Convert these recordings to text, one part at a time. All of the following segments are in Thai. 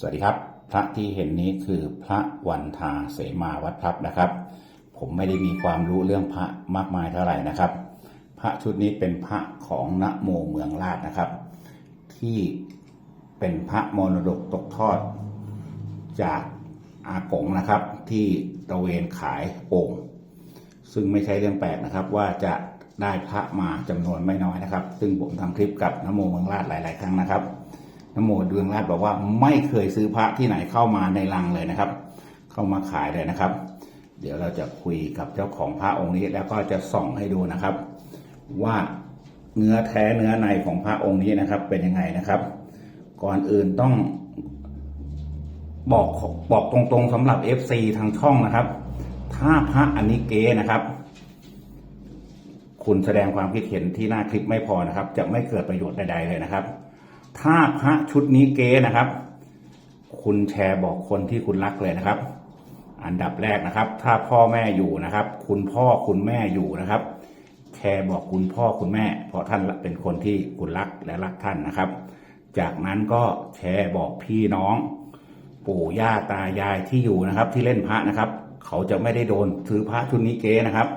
สวัสดีครับ พระที่เห็นนี้คือพระวันทาเสมาวัดพลับนะครับ ผมไม่ได้มีความรู้เรื่องพระมากมายเท่าไหร่นะครับ พระชุดนี้เป็นพระของนโมเมืองราชนะครับ ที่เป็นพระมรดกตกทอด จากอากงนะครับ ที่ตระเวนขายโอ่งซึ่งไม่ใช่เรื่องแปลกนะครับ ว่าจะได้พระมาจำนวนไม่น้อยนะครับ ซึ่งผมทำคลิปกับนโมเมืองราชหลาย ๆ ครั้งนะครับ นโมดืองราชบอกว่าไม่เคยซื้อพระที่ไหนเข้ามาในลังเลยนะครับ เข้ามาขายเลยนะครับ เดี๋ยวเราจะคุยกับเจ้าของพระองค์นี้แล้วก็จะส่องให้ดูนะครับ ว่าเนื้อแท้เนื้อในของพระองค์นี้นะครับ เป็นยังไงนะครับ ก่อนอื่นต้องบอกบอกตรงๆสำหรับ FC ทางช่องนะครับ ถ้าพระอันนี้เก๊นะครับ คุณแสดงความคิดเห็นที่หน้าคลิปไม่พอนะครับ จะไม่เกิดประโยชน์ใดๆเลยนะครับ ถ้าพระชุดนี้เก๊นะครับ คุณแชร์บอกคนที่คุณรักเลยนะครับ อันดับแรกนะครับ ถ้าพ่อแม่อยู่นะครับ คุณพ่อคุณแม่อยู่นะครับ แชร์บอกคุณพ่อคุณแม่ เพราะท่านเป็นคนที่คุณรักและรักท่านนะครับ จากนั้นก็แชร์บอกพี่น้อง ปู่ย่าตายายที่อยู่นะครับ ที่เล่นพระนะครับ เขาจะไม่ได้โดนซื้อพระชุดนี้เก๊นะครับ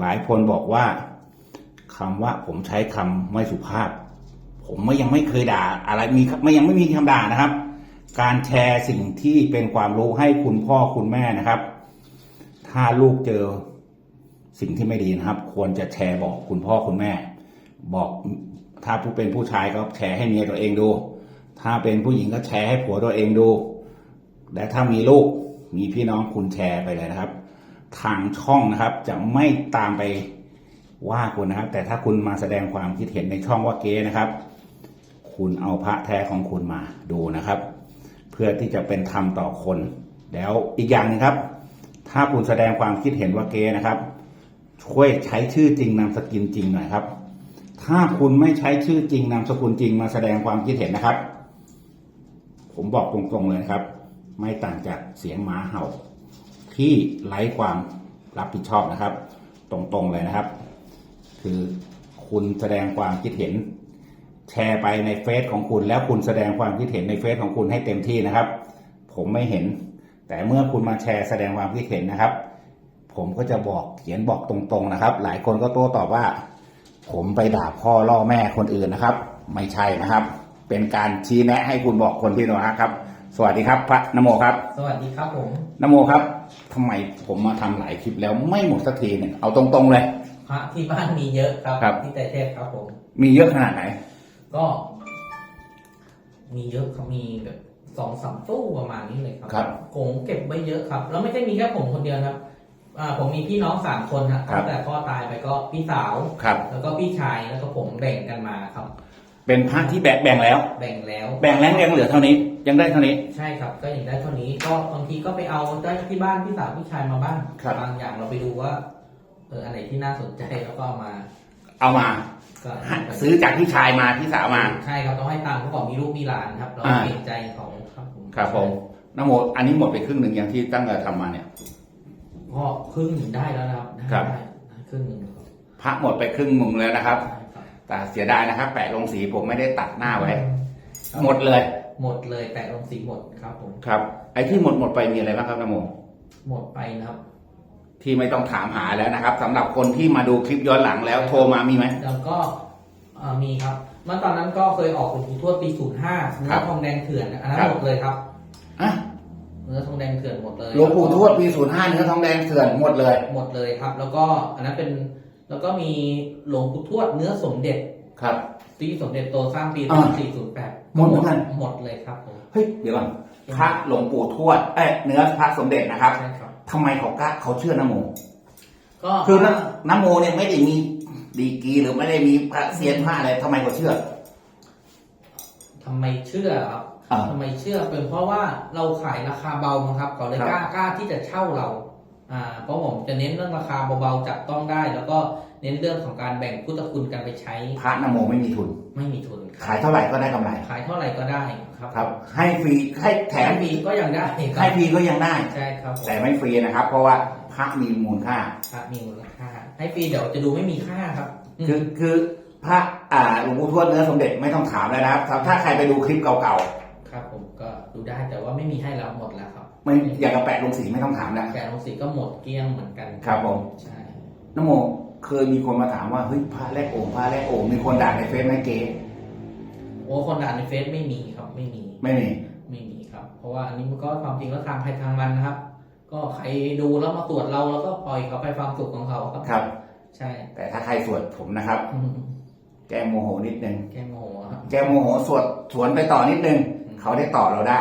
หลายคนบอกว่าคำว่าผมใช้คำไม่สุภาพ ผมไม่ยังไม่เคยด่าอะไรมีไม่ยังไม่มีคำด่านะครับ การแชร์สิ่งที่เป็นความรู้ให้คุณพ่อคุณแม่นะครับ ถ้าลูกเจอสิ่งที่ไม่ดีนะครับ ควรจะแชร์บอกคุณพ่อคุณแม่ บอกถ้าผู้เป็นผู้ชายก็แชร์ให้เมียตัวเองดู ถ้าเป็นผู้หญิงก็แชร์ให้ผัวตัวเองดู และถ้ามีลูกมีพี่น้องคุณแชร์ไปเลยนะครับ ทางช่องนะครับจะไม่ตามไปว่าคุณนะครับ แต่ถ้าคุณมาแสดงความคิดเห็นในช่องว่าเก๊นะครับ คุณเอาพระแท้ของคุณมาดูนะครับ เพื่อที่จะเป็นธรรมต่อคน แล้วอีกอย่างหนึงครับ ถ้าคุณแสดงความคิดเห็นว่าเก๊นะครับ ช่วยใช้ชื่อจริงนามสกุลจริงหน่อยครับ ถ้าคุณไม่ใช้ชื่อจริงนามสกุลจริงมาแสดงความคิดเห็นนะครับ ผมบอกตรงๆเลยครับ ไม่ต่างจากเสียงหมาเห่า ที่ไร้ความรับผิดชอบนะครับ ตรงๆเลยนะครับ คือคุณแสดงความคิดเห็น แชร์ไปในเฟซของคุณ แล้วคุณแสดงความคิดเห็นในเฟซของคุณให้เต็มที่นะครับ ผมไม่เห็น แต่เมื่อคุณมาแชร์แสดงความคิดเห็นนะครับ ผมก็จะบอกเขียนบอกตรงๆนะครับ หลายคนก็โต้ตอบว่า ผมไปด่าพ่อล่อแม่คนอื่นนะครับ ไม่ใช่นะครับ เป็นการชี้แนะให้คุณบอกคนที่โนครับ สวัสดีครับ พระนโมครับ สวัสดีครับผมนโมครับทำไมผมมาทำหลายคลิปแล้วไม่หมดสักทีเนี่ยเอาตรงๆเลย พระที่บ้านมีเยอะครับครับ ที่แต่เทพครับผม มีเยอะขนาดไหน ก็ มีเยอะครับมีแบบสองสามตู้ประมาณนี้เลยครับครับผมเก็บไว้เยอะครับ แล้วไม่ใช่มีแค่ผมคนเดียวนะครับอ่าผมมีพี่น้องสามคนครับครับ ตั้งแต่พ่อตายไปก็พี่สาว ครับ แล้วก็พี่ชายแล้วก็ผมแบ่งกันมาครับ เป็นพระที่แบ่งแบ่งแล้ว แบ่งแล้ว แบ่งแล้วยังเหลือเท่านี้ ยังได้เท่านี้ ใช่ครับ ก็อย่างได้เท่านี้ก็บางทีก็ไปเอาได้ที่บ้านพี่สาวพี่ชายมาบ้างครับ บางอย่างเราไปดูว่าเอออันไหนที่น่าสนใจแล้วก็เอามาเอามา ก็ซื้อจากพี่ชายมาพี่สาวมา ใช่ครับต้องให้ตังค์เพราะเขามีลูกมีหลานครับเราอ่า เกรงใจเขาครับผมครับผมนโมอันนี้หมดไปครึ่งหนึ่งอย่างที่ตั้งแต่ทำมาเนี่ย ก็ครึ่งหนึ่งได้แล้วนะครับได้ครับ ได้ได้ครึ่งหนึ่งครับพระหมดไปครึ่งมุมแล้วนะครับใช่ครับแต่เสียดายนะครับ แปะลงสีผมไม่ได้ตัดหน้าไว้ ครับหมดเลยหมดเลยแปะลงสีหมดครับผม ครับ ไอ้ที่หมดหมดไปมีอะไรบ้างครับนโม หมดไปนะครับ ที่ไม่ต้องถามหาแล้วนะครับสำหรับคนที่มาดูคลิปย้อนหลังแล้วโทรมามีไหม แล้วก็เอ่อมีครับ เมื่อตอนนั้นก็เคยออกหลวงปู่ทวดปี 05เนื้ครัอบทองแดงเถื่อนอันนั้ครันบหมดเลยครับ อะเนื้อทองแดงเถื่อนหมดเลยหลวงปู่ทวดปีศูนย์ห้าเนื้อทองแดงเถื่อนหมดเลย หมดเลยครับ แล้วก็อันนั้นเป็นแล้วก็มีหลวงปู่ทวดเนื้อสมเด็จครับที่สมเด็จโตสร้างปีอ่า2408หมดเหมือนกัน หมดเลยครับผมเฮ้ยเดี๋ยวก่อนพระหลวงปู่ทวดเอ้ยเนื้อพระสมเด็จนะครับ ใช่ครับ ทำไมเขากล้าเขาเชื่อนโม ก็คือนะนโมเนี่ยไม่ได้มีดีกรีหรือไม่ได้มีพระเซียนพระอะไรทำไมเขาเชื่อ ทำไมเชื่อครับอ่าทำไมเชื่อเป็นเพราะว่าเราขายราคาเบามั้งครับเขาเลยครับ กล้ากล้าที่จะเช่าเรา อ่าเพราะผมจะเน้นเรื่องราคาเบาๆจับต้องได้ แล้วก็ เน้นเรื่องของการแบ่งพุทธคุณกันไปใช้ พระนโมไม่มีทุน ไม่มีทุนคขารับยเท่าไหร่ก็ได้กำไรขายเท่าไหร่ก็ได้ครับครับ ให้ฟรีให้แถแถมมฟรีก็ยังได้คให้รับฟรีก็ยังได้ ใช่ครับผมแต่ไม่ฟรีนะครับ เพราะว่าพระมีมูลค่า ครับมีมูลค่าให้ฟรีเดี๋ยวจะดูไม่มีค่าครับคือคือพระอ่าหลวงปู่ทวดเนื้อสมเด็จไม่ต้องถามเลยนะครับ ถ้าใครไปดูคลิปเก่าครับ ผมก็ดูได้แต่ว่าไม่มีให้เราหมดแล้วครับไม่อยากกระแปะลงสีไม่ต้องถามแล้วแกนลงสีก็หมดเกลี้ยงเหมือนกันครับผมใช่นโม เคยมีคนมาถามว่าเฮ้ยพระแรกโอ่งพระแรกโอ่งมีคนด่าในเฟซไหมเก๋โอ้คนด่าในเฟซไม่มีครับไม่มีไม่มีไม่มีครับ เพราะว่าอันนี้มันก็ความจริงก็ทางใครทางมันนะครับ ก็ใครดูแล้วมาตรวจเราแล้วก็ปล่อยเขาไปความสุขของเขาครับครับ ใช่ แต่ถ้าใครสวดผมนะครับอืมแก้โมโหนิดนึงแกโมโหครับแก้โมโหสวดสวนไปต่อนิดนึงเขาได้ต่อเราได้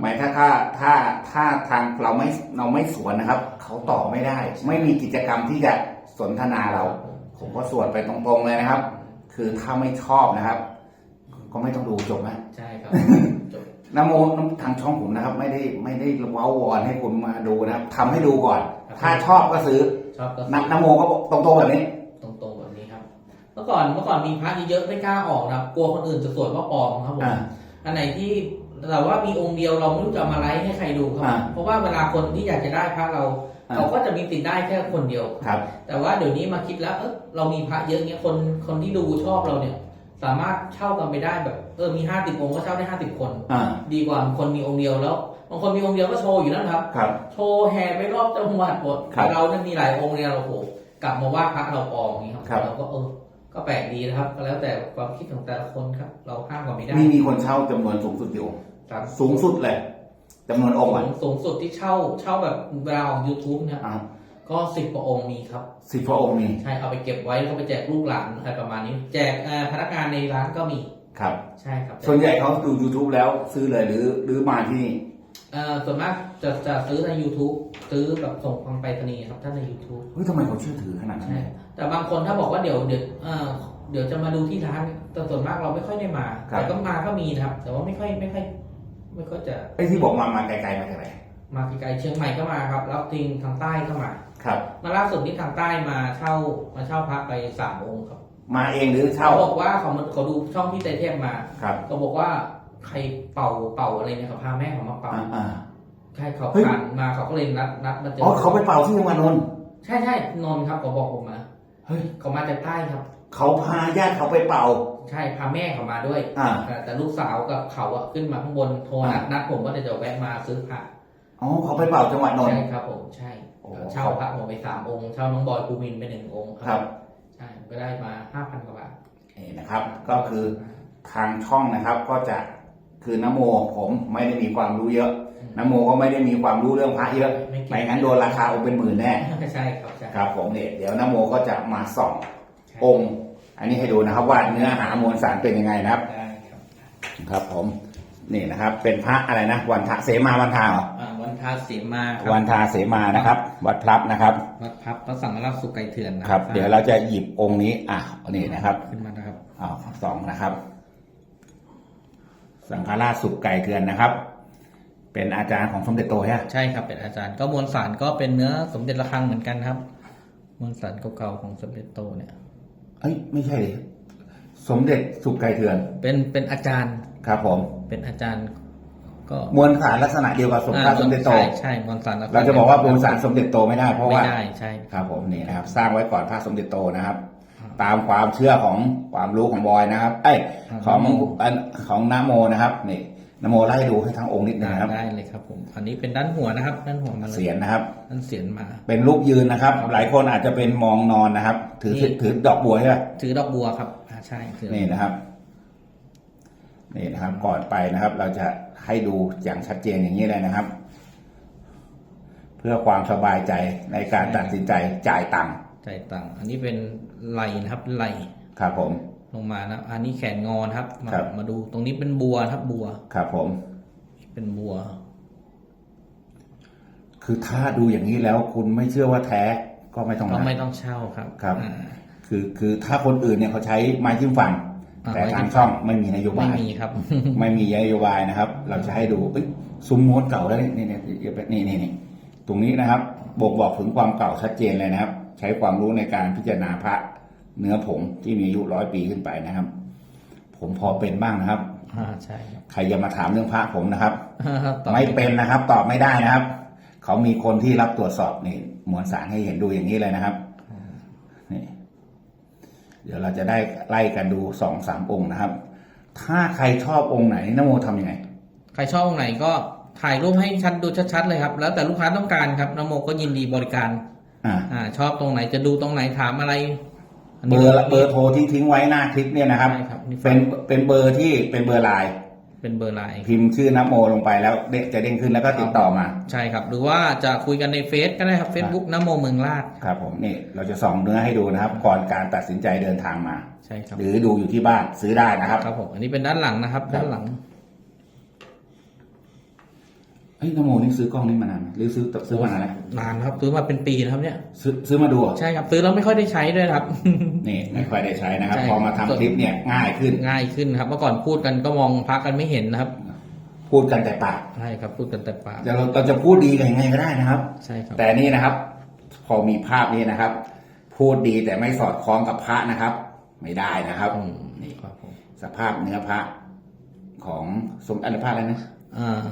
หมายถ้าถ้าถ้าถ้าทางเราไม่เราไม่สวนนะครับ เขาต่อไม่ได้ ไม่มีกิจกรรมที่จะ สนทนาเรา ผมก็สวดไปตรงๆเลยนะครับ คือถ้าไม่ชอบนะครับ ก็ไม่ต้องดูจบไหมใช่ครับจบนโมทางช่องผมนะครับ ไม่ได้ไม่ได้เว้าวอนให้คุณมาดูนะครับทำให้ดูก่อน ถ้าชอบก็ซื้อชอบก็นนโมก็บอกตรงๆแบบนี้ ตรงๆแบบนี้ครับ เมื่อก่อนเมื่อก่อนมีพระเยอะๆไม่กล้าออกนะครับกลัวคนอื่นจะสวดว่าปลอมครับผมอ่าอันไหนที่แต่ว่ามีองค์เดียวเราไม่รู้จะเอามาไลฟ์ให้ใครดูครัอ่าบเพราะว่าเวลาคนที่อยากจะได้พระเราอ่า เขาก็จะมีติดได้แค่คนเดียวครับ แต่ว่าเดี๋ยวนี้มาคิดแล้วเออเรามีพระเยอะเงี้ยคนคนที่ดูชอบเราเนี่ย สามารถเช่ากันไปได้แบบเออมีห้าสิบองค์ก็เช่าได้ห้าสิบคนอ่าดีกว่าคนมีองค์เดียวแล้วบางคนมีองค์เดียวก็โชว์อยู่นั่นครับครับโชว์แห่ไปรอบจังหวัดหมดครับแต่เราเนี่ยมีหลายองค์เนี่ยเราโหกลับมาว่าพระเราปลอมอย่างนี้ครับครับเราก็เออก็แปลกดีนะครับ ก็แล้วแต่ความคิดของแต่ละคนครับ เราห้ามกันไม่ได้นี่มีคนเช่าจำนวนสูงสุดอยู่ครับสูงสุดเลย จำนวนองค์อะสูงสุดที่เช่าเช่าแบบเวลาออก YouTube เนี่ยอ่าก็สิบกว่าองค์มีครับ สิบพระองค์มีใช่เอาไปเก็บไว้แล้วก็ไปแจกลูกหลานอะไรประมาณนี้ แจกเอ่อพนักงานในร้านก็มีครับ ใช่ครับส่วนใหญ่เขาดู YouTube แล้วซื้อเลยหรือหรือมาที่นี่เอ่อส่วนมากจะจะซื้อใน YouTube ซื้อแบบส่งทางไปรษณีย์ครับถ้าใน YouTube เฮ้ยทำไมเขาเชื่อถือขนาดนั้นใช่แต่บางคนถ้าบอกว่าเดี๋ยวเดี๋ยวเอ่อเดี๋ยวจะมาดูที่ร้านแต่ส่วนมากเราไม่ค่อยได้มา แต่ก็มาก็มีนะครับ แต่ว่าไม่ค่อยไม่ค่อย ไม่ค่อยจะไอ้ที่บอกมามาไกลๆมาจากไหนมาไกลๆเชียงใหม่ก็มาครับแล้วทิงทางใต้ก็มา ครับ มาล่าสุดนี่ทางใต้มาเช่ามาเช่าพักไปสามองค์ครับมาเองหรือเช่า เขาบอกว่าเขามาเขาดูช่องพี่ไตรเทพมาครับ เขาบอกว่าใครเป่าเป่าอะไรเนี่ยเขาพาแม่เขามาเป่าอ่าอ่าใช่เขาเฮ้ย ผ่านมาเขาก็เลยนัดนัดมาเจออ๋อเขาไปเป่าที่จังหวัดนนท์ใช่ใช่นนท์ครับเขาบอกผมมาเฮ้ยเขามาจากใต้ครับ เขาพาญาติเขาไปเป่า ใช่พาแม่เขามาด้วยอ่าแต่แต่ลูกสาวกับเขาอะขึ้นมาข้างบนโทรนัดอ่านัดผมว่าเดี๋ยวจะแวะมาซื้อผักอ๋อเขาไปเป่าจังหวัดนนท์ ใช่ครับผมใช่โอ้เช่าพระผมไปสามองค์เช่าน้องบอยปูมินไปหนึ่งองค์ครับใช่ก็ได้มาห้าพันกว่าบาทนี่นะครับ ก็คือทางช่องนะครับก็จะคือนโมผมไม่ได้มีความรู้เยอะนโมก็ไม่ได้มีความรู้เรื่องพระเยอะไม่เกี่ยวไม่งั้นโดนราคาองค์เป็นหมื่นแน่ใช่ครับใช่ครับผมเนี่ยเดี๋ยวนโมก็จะมาส่องใช่องค์ อันนี้ให้ดูนะครับ ว่าเนื้อหามวลสารเป็นยังไงนะครับ ได้ครับครับ ผมนี่นะครับ เป็นพระอะไรนะวันทะเสมาวันทาเหรออ่าวันทาเสมาครัวันทาเสมานะครับ วัดพลับนะครับ วัดพับพระสังฆราชสุไกเถื่อนนะครับ เดี๋ยวเราจะหยิบองค์นี้อะนี่นะครับขึ้นมานะครับอ้าวสองนะครับ สังฆราชสุขไก่เถื่อนนะครับ เป็นอาจารย์ของสมเด็จโตใช่ไหมใช่ครับเป็นอาจารย์ ก็มวลสารก็เป็นเนื้อสมเด็จระฆังเหมือนกันครับ มวลสารเก่าๆของสมเด็จโตเนี่ย เอ้ยไม่ใช่ดิสมเด็จสุขไก่เถื่อนเป็นเป็นอาจารย์ครับผม เป็นอาจารย์ ก็มวลสารลักษณะเดียวกับสมพระสมเด็จโต ใช่ใช่มวลสารฆังเราจะบอกว่ามวลสารสมเด็จโตไม่ได้เพราะไม่ว่าได้ใช่ครับผมนี่นะครับ สร้างไว้ก่อนพระสมเด็จโตนะครับ ตามความเชื่อของความรู้ของบอยนะครับเอ้ยของอันของนาโมนะครับนี่ นโมไล่ดูให้ทั้งองค์นิดนึงนะครับ ได้เลยครับ ผม อันนี้เป็นด้านหัวนะครับ ด้านหัวมาเลยเสียนนะครับ ด้านเสียนมา เป็นรูปยืนนะครับ หลายคนอาจจะเป็นมองนอนนะครับ ถือนี่ ถือดอกบัวใช่ไหมถือดอกบัวครับอ่าใช่ถือนี่นะครับ นี่นะครับ ก่อนไปนะครับ เราจะให้ดูอย่างชัดเจนอย่างนี้เลยนะครับ เพื่อความสบายใจในการตัดสินใจจ่ายตังค์ใจายตังค์อันนี้เป็นไหลนะครับไหลครับผม ลงมานะอันนี้แขนงอนะครับมาครับ มาดูตรงนี้เป็นบัวนะครับบัว ครับผม เป็นบัว คือถ้าดูอย่างนี้แล้วคุณไม่เชื่อว่าแท้ก็ไม่ต้องก็มาไม่ต้องเช่าครับครับ อ่า คือคือถ้าคนอื่นเนี่ยเขาใช้ไม้จิ้มฟัน อ่าแต่ไม้จิ้ทางมฟัน ช่องไม่มีนโยไม่บาย มีครับ ไม่มีนโยบายนะครับ เราจะให้ดูเอ้ยซุ้มม้วนเก่าแล้วนี่นี่นี่นี่นี่นี่ตรงนี้นะครับบ่งบอกถึงความเก่าชัดเจนเลยนะครับ ใช้ความรู้ในการพิจารณาพระ เนื้อผงที่มีอายุร้อยปีขึ้นไปนะครับ ผมพอเป็นบ้างนะครับอ่าใช่ครับใครจะมาถามเรื่องพระผมนะครับต่อไม่เป็นนะครับ ตอบไม่ได้นะครับ เขามีคนที่รับตรวจสอบนี่มวลสารให้เห็นดูอย่างนี้เลยนะครับนี่เดี๋ยวเราจะได้ไล่กันดูสองสามองค์นะครับ ถ้าใครชอบองค์ไหนนโมทำยังไง ใครชอบองค์ไหนก็ถ่ายรูปให้ชัดดูชัดๆเลยครับ แล้วแต่ลูกค้าต้องการครับนโมก็ยินดีบริการ อ่า อ่า ชอบตรงไหนจะดูตรงไหนถามอะไรน เบนี้อร์เบอร์โทรที่ทิ้งไว้หน้าคลิปเนี่ยนะครับ ใช่ครับนี่เป็นเป็นเบอร์ที่เป็นเบอร์ไลน์เป็นเบอร์ไลน์พิมพ์ชื่อนโมลงไปแล้วเด็กจะเด้งขึ้นแล้วก็ติดต่อมาใช่ครับ หรือว่าจะคุยกันในเฟซก็ได้ครับ Facebook นโมเมืองลาดครับผมนี่เราจะส่องเนื้อให้ดูนะครับ ก่อนการตัดสินใจเดินทางมา ใช่ครับหรือดูอยู่ที่บ้านซื้อได้นะครับ ครับผมอันนี้เป็นด้านหลังนะครับครับด้านหลัง เฮ้ยนโมนี่ซื้อกล้องนี้มานานไหมหรือซื้อซื้อมานานแล้วนานครับซื้อมาเป็นปีนะครับเนี่ย ซื้อซื้อมาดูเหรอใช่ครับซื้อแล้วไม่ค่อยได้ใช้ด้วยครับ นี่ไม่ค่อยได้ใช้นะครับ ใช่ พอมาทำคลิปเนี่ยง่ายขึ้น ง่ายขึ้นครับ เมื่อก่อนพูดกันก็มองพักกันไม่เห็นนะครับพูดกันแต่ปากใช่ครับพูดกันแต่ปากเราเราจะพูดดีกันยังไงก็ได้นะครับ ใช่ครับแต่นี่นะครับ พอมีภาพนี้นะครับ พูดดีแต่ไม่สอดคล้องกับพระนะครับ ไม่ได้นะครับอืมนี่ครับผมสภาพเนื้อพระของสมอันพระอะไรนะ อ่า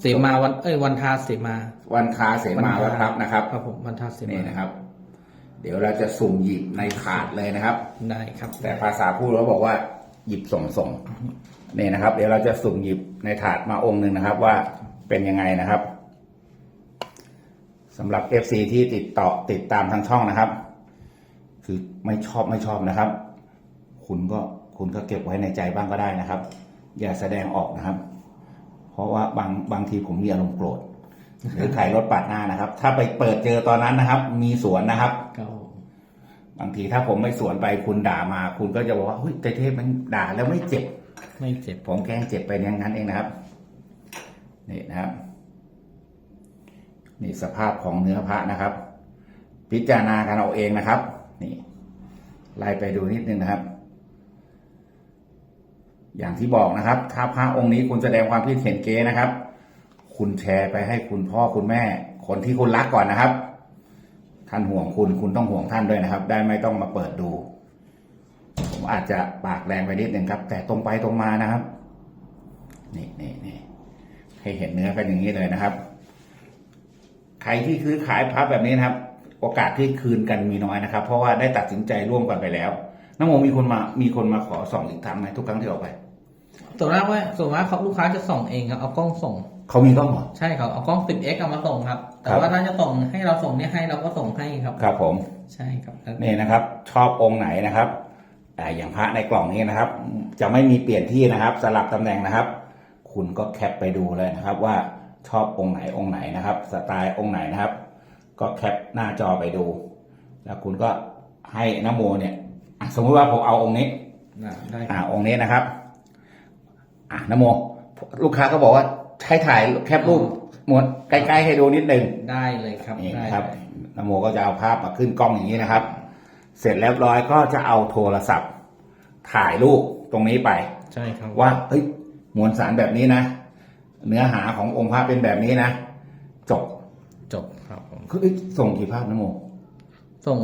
เสมาวันเอ้ยวันทาเสมา วันคาเสมาวัดพรับนะครับครับผมวันทาเสมานี่นะครับ เดี๋ยวเราจะสุ่มหยิบในถาดเลยนะครับ ได้ครับ แต่ภาษาพูดเราบอกว่า หยิบส่งส่งนี่นะครับ เดี๋ยวเราจะสุ่มหยิบในถาดมาองค์หนึ่งนะครับ ว่าเป็นยังไงนะครับสำหรับ FC ที่ติดต่อติดตามทางช่องนะครับ คือไม่ชอบไม่ชอบนะครับ คุณก็คุณก็เก็บไว้ในใจบ้างก็ได้นะครับ อย่าแสดงออกนะครับเพ ราะว่าบางบางทีผมมีอารมณ์โกรธหรือใครรถปาดหน้านะครับ ถ้าไปเปิดเจอตอนนั้นนะครับ มีสวนนะครับครับผมบางทีถ้าผมไม่สวนไปคุณด่ามา คุณก็จะบอกว่าเฮ้ยเตเทพมันด่าแล้วไม่เจ็บ ไม่เจ็บ ผมแกล้งเจ็บไปอย่างนั้นเองนะครับนี่นะครับ นี่สภาพของเนื้อพระนะครับ พิจารณากันเอาเองนะครับ นี่ไล่ไปดูนิดนึงนะครับ อย่างที่บอกนะครับ ถ้าพระองค์นี้คุณแสดงความคิดเห็นเก๊นะครับ คุณแชร์ไปให้คุณพ่อคุณแม่ คนที่คุณรักก่อนนะครับ ท่านห่วงคุณคุณต้องห่วงท่านด้วยนะครับ ได้ไม่ต้องมาเปิดดู ผมอาจจะปากแรงไปนิดหนึ่งครับ แต่ตรงไปตรงมานะครับ นี่นี่นี่ให้เห็นเนื้อกันอย่างนี้เลยนะครับ ใครที่ซื้อขายพับแบบนี้นะครับ โอกาสที่คืนกันมีน้อยนะครับ เพราะว่าได้ตัดสินใจร่วมกันไปแล้วน้ำโมมีคนมามีคนมาขอสองอีกครั้งไหมทุกครั้งที่ออกไป ส่วนมากว่าส่วนมากเขาลูกค้าจะส่งเองครับเอากล้องส่ง เขามีกล้องเหรอ ใช่ครับเอากล้อง 10x เอามาส่งครับแต่ครับว่าถ้าจะส่งให้เราส่งเนี่ยให้เราก็ส่งให้ครับ ครับผม ใช่ครับนี่นะครับ ชอบองค์ไหนนะครับแต่อย่างพระในกล่องนี้นะครับ จะไม่มีเปลี่ยนที่นะครับ สลับตำแหน่งนะครับ คุณก็แคปไปดูเลยนะครับ ว่าชอบองค์ไหนองค์ไหนนะครับ สไตล์องค์ไหนนะครับ ก็แคปหน้าจอไปดู แล้วคุณก็ให้นโมเนี่ยอะสมมุติว่าผมเอาองค์นี้อ่าได้อ่าองค์นี้นะครับ อ่านโมลูกค้าก็บอกว่าให้ถ่ายแคปรูปหมดใกล้ๆให้ดูนิดนึงได้เลยครับนี่ได้นะครับเลยนโมก็จะเอาภาพมาขึ้นกล้องอย่างนี้นะครับ เสร็จเรียบร้อยก็จะเอาโทรศัพท์ ถ่ายรูปตรงนี้ไป ใช่ครับว่าเฮ้ยมวลสารแบบนี้นะ เนื้อหาขององค์พระเป็นแบบนี้นะ จบจบครับผมคือเอ้ยส่งกี่ภาพนะโมส่ง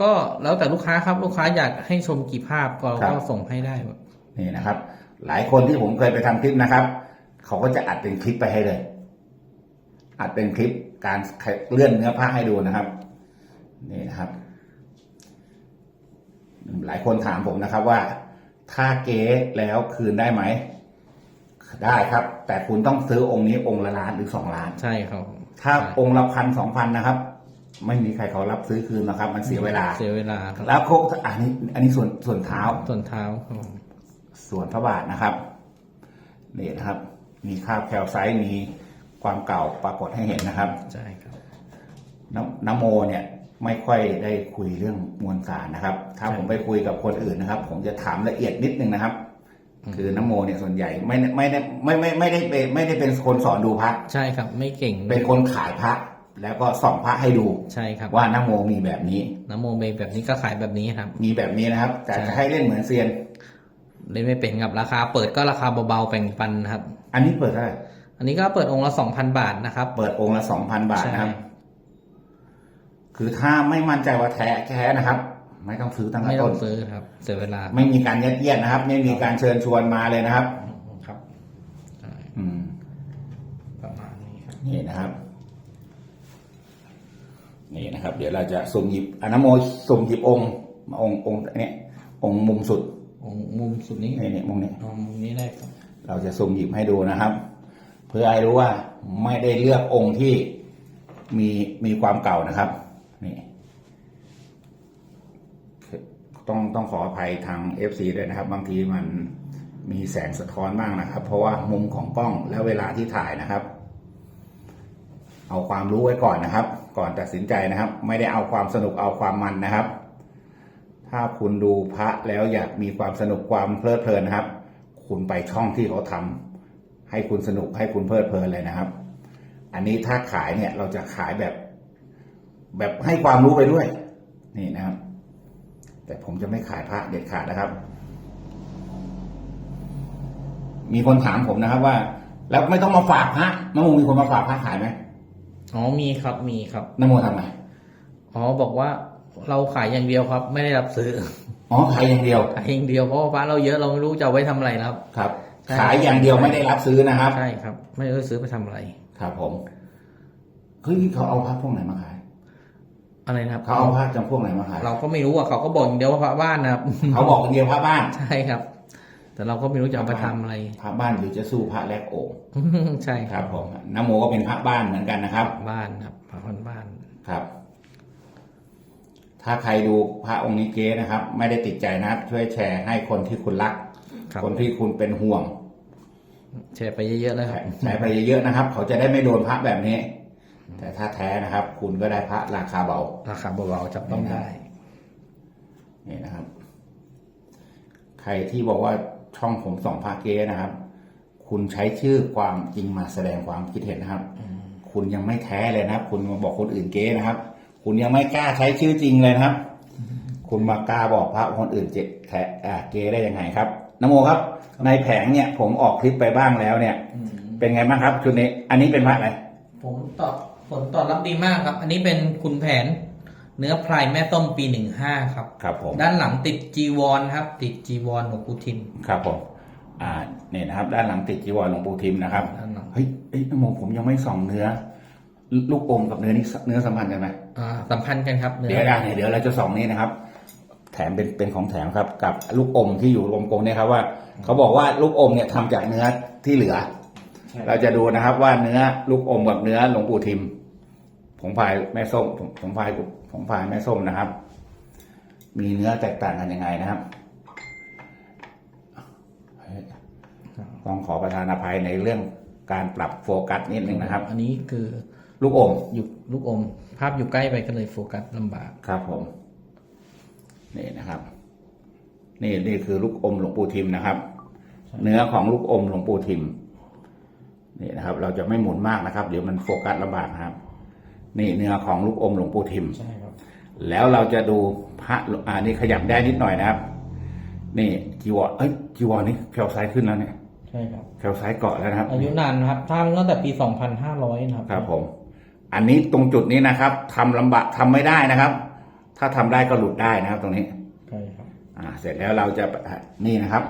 ก็แล้วแต่ลูกค้าครับลูกค้าอยากให้ชมกี่ภาพก็ก็ส่งให้ได้หมดนี่นะครับ หลายคนที่ผมเคยไปทำคลิปนะครับ เขาก็จะอัดเป็นคลิปไปให้เลย อัดเป็นคลิปการเลื่อนเนื้อผ้าให้ดูนะครับ นี่นะครับ หลายคนถามผมนะครับว่า ถ้าเก๊แล้วคืนได้ไหม ได้ครับ แต่คุณต้องซื้อองค์นี้องค์ละล้านหรือสองล้าน ใช่ครับ ถ้าองค์ละพันสองพันนะครับไม่มีใครเขารับซื้อคืนนะครับ มันเสียเวลา เสียเวลาครับแล้วโคกอันนี้ อันนี้ส่วนส่วนเท้า ส่วนเท้าครับผม ส่วนพระบาทนะครับนี่นะครับ มีคราบแคลไซต์มีความเก่าปรากฏให้เห็นนะครับใช่ครับนน้ำโมเนี่ยไม่ค่อยได้คุยเรื่องมวลสารนะครับ ถ้าใช่ผมไปคุยกับคนอื่นนะครับ ผมจะถามละเอียดนิดนึงนะครับ คือน้ำโมเนี่ยส่วนใหญ่ไม่ได้ไม่ได้ไม่ไม่ไม่ได้เป็นไม่ได้เป็นคนสอนดูพระใช่ครับ ไม่เก่งเป็นคนขายพระ แล้วก็ส่องพระให้ดูใช่ครับว่าน้ำโมมีแบบนี้น้ำโมเบแบบนี้ก็ขายแบบนี้ครับ มีแบบนี้นะครับ แต่ใช่จะให้เล่นเหมือนเซียน เล่นไม่เป็นครับราคาเปิดก็ราคาเบาๆแบ่งปันนะครับ อันนี้เปิดเท่าไหร่อันนี้ก็เปิดองค์ละสองพันบาทนะครับ เปิดองค์ละสองพันบาทนะครับ คือถ้าไม่มั่นใจว่าแท้แท้นะครับ ไม่ต้องซื้อตั้งแต่ไม่ต้ต้อนงซื้อครับ เสียเวลา ไม่มีการยัดเยียดนะครับ ไม่มีการเชิญชวนมาเลยนะครับ ครับใช่อืมประมาณนี้ครับนี่นะครับนี่นะครับ เดี๋ยวเราจะสุ่มหยิบอนนโมสุ่มหยิบองค์องค์องค์เนี้ยองค์มุมสุดองค์ มุมสุดนี้นี่นี่มุมนี้เอามุมนี้ได้ครับ เราจะสุ่มหยิบให้ดูนะครับ เพื่อให้รู้ว่าไม่ได้เลือกองค์ที่มีมีความเก่านะครับ นี่ต้องต้องขออภัยทาง FC ด้วยนะครับ บางทีมันมีแสงสะท้อนบ้างนะครับ เพราะว่ามุมของกล้องและเวลาที่ถ่ายนะครับ เอาความรู้ไว้ก่อนนะครับ ก่อนตัดสินใจนะครับ ไม่ได้เอาความสนุกเอาความมันนะครับ ถ้าคุณดูพระแล้วอยากมีความสนุกความเพลิดเพลินนะครับ คุณไปช่องที่เขาทำให้คุณสนุกให้คุณเพลิดเพลินเลยนะครับ อันนี้ถ้าขายเนี่ยเราจะขายแบบ แบบให้ความรู้ไปด้วย นี่นะครับ แต่ผมจะไม่ขายพระเด็ดขาดนะครับ มีคนถามผมนะครับว่า แล้วไม่ต้องมาฝากพระน้ำโมมีคนมาฝากพระขายไหมอ๋อมีครับมีครับน้ำโมทำไงอ๋อบอกว่า เราขายอย่างเดียวครับ ไม่ได้รับซื้ออ๋อขายอย่างเดียวขายอย่างเดียวเพราะว่าพระเราเยอะเราไม่รู้จะเอาไว้ทำอะไรนะครับ ครับใช่ขายอย่างเดียวไม่ได้รับซื้อนะครับใช่ครับ ไม่รู้ซื้อไปทำอะไร ครับ ผมเฮ้ยเขาเอาพระพวกไหนมาขายอะไรนะครับเขาเอาพระจำพวกไหนมาขายเราก็ไม่รู้อะเขาก็บอกอย่างเดียวว่าพระบ้านนะครับเขาบอกอย่างเดียวพระบ้านใช่ครับ แต่เราก็ไม่รู้จะเอาไปทำอะไรพระบ้านหรือจะสู้พระแลกโอ่งใช่ครับผมน้ำโมก็เป็นพระบ้านเหมือนกันนะครับ บ้านครับพระพันบ้านครับ ถ้าใครดูพระองค์นี้เก๊นะครับ ไม่ได้ติดใจนะครับช่วยแชร์ให้คนที่คุณรัก ครับ คนที่คุณเป็นห่วงแชร์ไปเยอะๆเลยครับ แชร์ไปเยอะๆนะครับ เขาจะได้ไม่โดนพระแบบนี้ แต่ถ้าแท้นะครับ คุณก็ได้พระราคาเบา ราคาเบาๆจับต้องได้ นี่นะครับ ใครที่บอกว่าช่องผมสองพระเก๊นะครับ คุณใช้ชื่อความจริงมาแสดงความคิดเห็นนะครับ คุณยังไม่แท้เลยนะครับ คุณมาบอกคนอื่นเก๊นะครับ คุณยังไม่กล้าใช้ชื่อจริงเลยนะครับ คุณมากล้าบอกพระคนอื่นเจ็แท้อ่าเก๊ได้ยังไงครับนโมครับ ในแผงเนี่ย ผมออกคลิปไปบ้างแล้วเนี่ย เป็นไงบ้างครับชุดนี้ อันนี้เป็นพระอะไรผมตอบผลตอบรับดีมากครับ อันนี้เป็นคุณแผน เนื้อพลายแม่ต้มปีหนึ่งห้าครับครับผมด้านหลังติดจีวรครับ ติดจีวรหลวงปู่ทิมครับผมอ่าเนี่ยนะครับ ด้านหลังติดจีวรหลวงปู่ทิมนะครับด้านหลังเฮ้ยเอ้ยนโมผมยังไม่ส่องเนื้อ ลูกอมกับเนื้อนี่เนื้อสัมพันธ์กันไหมอ่าสัมพันธ์กันครับเนื้เดี๋ยวได้เนี่ยเดี๋ยวเราจะส่องนี้นะครับ แถมเป็นเป็นของแถมครับกับลูกอมที่อยู่รวมกลมเนี่ยครับว่า เขาบอกว่าลูกอมเนี่ยทำจากเนื้อที่เหลือ เราจะดูนะครับว่าเนื้อลูกอมกับเนื้อหลวงปู่ทิมผงพายแม่ส้มผงผงพายผงพายแม่ส้มนะครับ มีเนื้อแตกต่างกันยังไงนะครับเฮ้ยต้องขอประทานอภัยในเรื่องการปรับโฟกัสนิดนึงนะครับ อันนี้คือ ลูกอมอยู่ลูกอม ภาพอยู่ใกล้ไปก็เลยโฟกัสลำบาก ครับผม นี่นะครับ นี่นี่คือลูกอมหลวงปู่ทิมนะครับ เนื้อของลูกอมหลวงปู่ทิม นี่นะครับ เราจะไม่หมุนมากนะครับ เดี๋ยวมันโฟกัสลำบากนะครับ นี่เนื้อของลูกอมหลวงปู่ทิม ใช่ครับ แล้วเราจะดูพระอ่านี่ขยับได้นิดหน่อยนะครับ นี่จีวรเอ้ยจีวรนี่แถวซ้ายขึ้นแล้วเนี่ยใช่ครับแถวซ้ายเกาะแล้วนะครับ อายุนานนะครับทำตั้งแต่ปี 2500 นะครับ ครับผม อันนี้ตรงจุดนี้นะครับทำลำบากทำไม่ได้นะครับ ถ้าทำได้ก็หลุดได้นะครับ ตรงนี้ใช่ครับอ่า เสร็จแล้วเราจะนี่นะครับ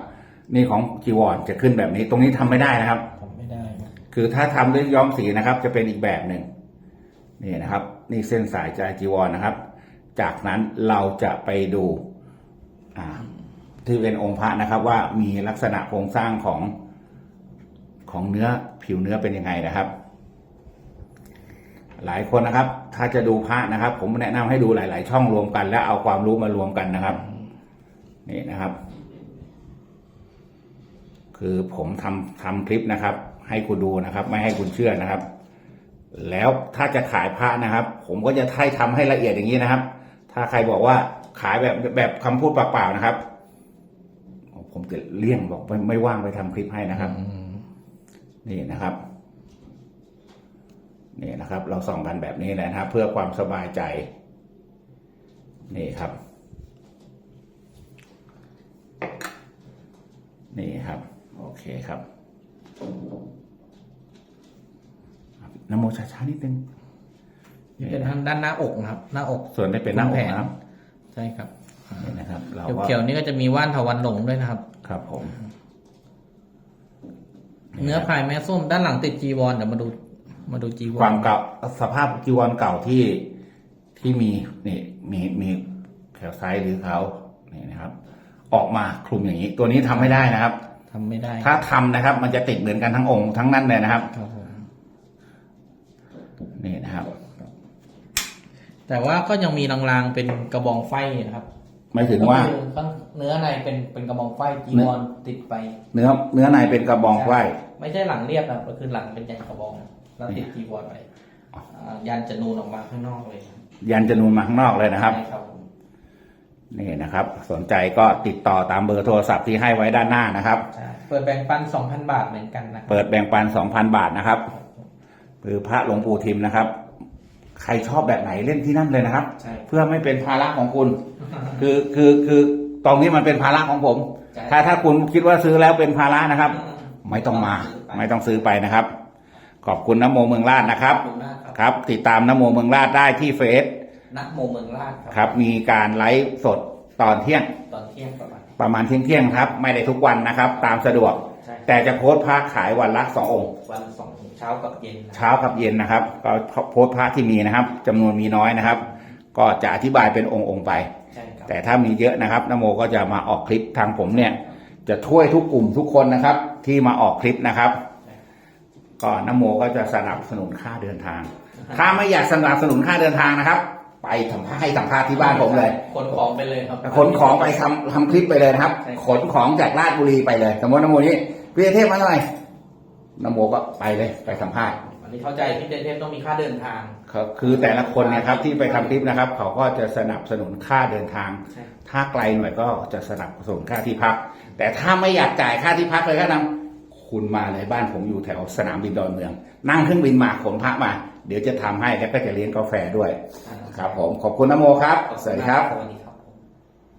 นี่ของจีวรจะขึ้นแบบนี้ ตรงนี้ทำไม่ได้นะครับทำไม่ได้ครับคือถ้าทำด้วยย้อมสีนะครับ จะเป็นอีกแบบหนึ่งนี่นะครับ นี่เส้นสายจายจีวรนะครับ จากนั้นเราจะไปดูอ่าที่เป็นองค์พระนะครับ ว่ามีลักษณะโครงสร้างของของเนื้อผิวเนื้อเป็นยังไงนะครับ หลายคนนะครับ ถ้าจะดูพระนะครับ ผมแนะนำให้ดูหลาย ๆ ช่องรวมกัน แล้วเอาความรู้มารวมกันนะครับ นี่นะครับ คือผมทำทำคลิปนะครับ ให้คุณดูนะครับ ไม่ให้คุณเชื่อนะครับ แล้วถ้าจะขายพระนะครับ ผมก็จะให้ทำให้ละเอียดอย่างนี้นะครับ ถ้าใครบอกว่าขายแบบแบบคำพูดเปล่าๆนะครับผมจะเลี่ยงบอกไม่ไม่ว่างไปทำคลิปให้นะครับอืมนี่นะครับ นี่นะครับ เราส่องกันแบบนี้นะครับ เพื่อความสบายใจ นี่ครับ นี่ครับ โอเคครับนโมช้าๆนิดนึงนี่เป็นทางด้านหน้าอกนะครับ หน้าอก ส่วนนี้เป็นหน้าอกนะครับ ใช่ครับนี่นะครับ เราก็เขียวๆนี่ก็จะมีว่านทวันหลงด้วยนะครับ ครับผม เนื้อพายแม่ส้มด้านหลังติดจีวรเดี๋ยวมาดู มาดูจีวรความเก่าสภาพจีวรเก่าที่ที่มีนี่มีมีแถวซ้ายหรือเขานี่นะครับ ออกมาคลุมอย่างนี้ ตัวนี้ทำไม่ได้นะครับทำไม่ได้ ถ้าทำนะครับ มันจะติดเหมือนกันทั้งองค์ทั้งนั้นเลยนะครับครับผมนี่นะครับ แต่ว่าก็ยังมีลางๆเป็นกระบองไฟนะครับหมายถึงว่าก็คือข้างเนื้อในเป็นเป็นกระบองไฟจีวรติดไป เนื้อเนื้อในเป็นกระบองไฟไม่ใช่หลังเรียบนะก็คือหลังเป็นยันกระบอง แล้วติดจีวรไปอ่ายันจะนูนออกมาข้างนอกเลยครับยันจะนูนมาข้างนอกเลยนะครับใช่ครับผมนี่นะครับ สนใจก็ติดต่อตามเบอร์โทรศัพท์ที่ให้ไว้ด้านหน้านะครับใช่เปิดแบ่งปัน2,000บาทเหมือนกันนะครับเปิดแบ่งปัน2,000บาทนะครับคือพระหลวงปู่ทิมนะครับ ใครชอบแบบไหนเล่นที่นั่นเลยนะครับใช่เพื่อไม่เป็นภาระของคุณ คือคือคือตรงนี้มันเป็นภาระของผมใช่ถ้าถ้าคุณคิดว่าซื้อแล้วเป็นภาระนะครับอืมไม่ต้องมาซื้อไปไม่ต้องซื้อไปนะครับ ขอบคุณน้ำโมเมืองราชนะครับ ขอบคุณมากครับครับ ติดตามน้ำโมเมืองราชได้ที่เฟซนักโมเมืองราชครับ มีการไลฟ์สดตอนเที่ยงตอนเที่ยงประมาณประมาณเที่ยงเที่ยงๆครับ ไม่ได้ทุกวันนะครับ ตามสะดวก ใช่แต่จะโพสต์พระขายวันละสององค์ วันสองเช้ากับเย็นนะ เช้ากับเย็นนะครับ ก็โพสต์พระที่มีนะครับจำนวนมีน้อยนะครับ ก็จะอธิบายเป็นองค์องค์ๆไป ใช่ครับแต่ถ้ามีเยอะนะครับนโมก็จะมาออกคลิปทางผมเนี่ย จะช่วยทุกกลุ่มทุกคนนะครับ ที่มาออกคลิปนะครับ ก็นโมก็จะสนับสนุนค่าเดินทาง ถ้าไม่อยากสนับสนุนค่าเดินทางนะครับ ไปสัมภาษณ์ให้สัมภาษณ์ที่บ้านผมเลย ขนของไปเลยครับ ขนของไปทำทำคลิปไปเลยนะครับ ใช่ครับ ขนของจากราชบุรีไปเลย สมมตินโมนี้พี่เทพมาเท่าไหร่นโมก็ไปเลยไปสัมภาษณ์อันนี้เข้าใจพี่เจเทพต้องมีค่าเดินทางครับคือแต่ละคนเนี่ยครับที่ไปทำคลิปนะครับ เขาก็จะสนับสนุนค่าเดินทางใช่ถ้าไกลหน่อยก็จะสนับสนุนค่าที่พัก แต่ถ้าไม่อยากจ่ายค่าที่พักเลยก็นำ คุณมาในบ้านผมอยู่แถวสนามบินดอนเมือง นั่งเครื่องบินมาขนพระมา เดี๋ยวจะทำให้แล้วก็จะเลี้ยงกาแฟด้วย ครับผมขอบคุณนโมครับ สวัสดีครับสวัสดีครับ